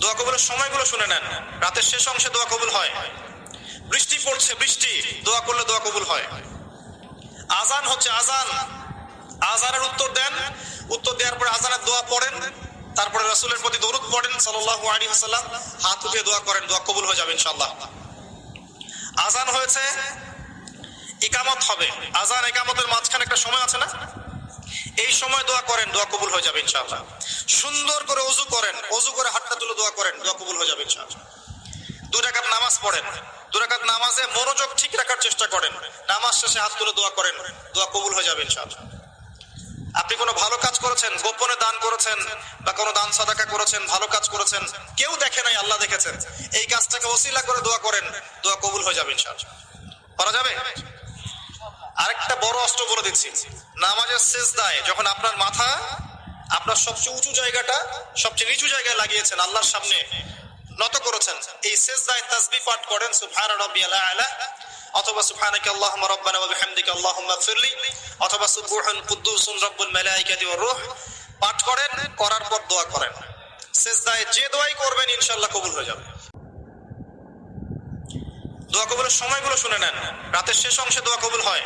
দোয়া কবুলের সময়গুলো শুনে নেন। রাতের শেষ অংশে দোয়া কবুল হয়। বৃষ্টি পড়ছে, বৃষ্টি। দোয়া করলে দোয়া কবুল হয়। আজান হচ্ছে আজান আজানের উত্তর দেন। উত্তর দেওয়ার পরে আজানের দোয়া পড়েন। তারপরে রাসূলের প্রতি দরুদ পড়েন সাল্লাল্লাহু আলাইহি ওয়াসাল্লাম। হাত উঠিয়ে দোয়া করেন, দোয়া কবুল হয়ে যাবে ইনশাআল্লাহ। আজান হয়েছে, ইকামত হবে। আজান একামতের মাঝখানে একটা সময় আছে না? এই সময় দোয়া করেন, দোয়া কবুল হয়ে যাবে ইনশাআল্লাহ। সুন্দর করে অজু করেন। অজু করে হাতটা তুলে দোয়া করেন দোয়া কবুল হয়ে যাবে ইনশাআল্লাহ। দু রাকাত নামাজ পড়েন দু রাকাত নামাজে মনোযোগ ঠিক রাখার চেষ্টা করেন, নামাজ শেষে হাত তুলে দোয়া করেন, দোয়া কবুল হয়ে যাবে ইনশাআল্লাহ। আপনি কোনো ভালো কাজ করেছেন, গোপনে দান করেছেন বা কোনো দান সাদাকা করেছেন, ভালো কাজ করেছেন, কেউ দেখে নাই, আল্লাহ দেখেছেন, এই কাজটাকে ওসিলা করে দোয়া করেন, দোয়া কবুল হয়ে যাবে ইনশাআল্লাহ। করা যাবে? আরেকটা বড় অস্ত্র বলে দিচ্ছি। নামাজের শেষ দায় যখন আপনার মাথা আপনার সবচেয়ে উঁচু জায়গাটা, সবচেয়ে নিচু জায়গায় লাগিয়েছেন আল্লাহর সামনে। নত করেছেন। এই শেষ দায় তাসবি পাঠ করেন, সুবহান রাব্বিয়াল আলা। অথবা সুবহানাকা আল্লাহুম্মা রাব্বানা ওয়া বিহামদিকা আল্লাহুম্মা ফিরলি অথবা সুবহান কুদ্দুসুন রাব্বুল মালাইকাতি ওয়ার রূহ। পাঠ করেন, করার পর দোয়া করেন। শেষ দায় যে দোয়াই করবেন, ইনশাআল্লাহ কবুল হয়ে যাবে। দোয়া কবুলের সময়গুলো শুনে নেন। রাতের শেষ অংশে দোয়া কবুল হয়।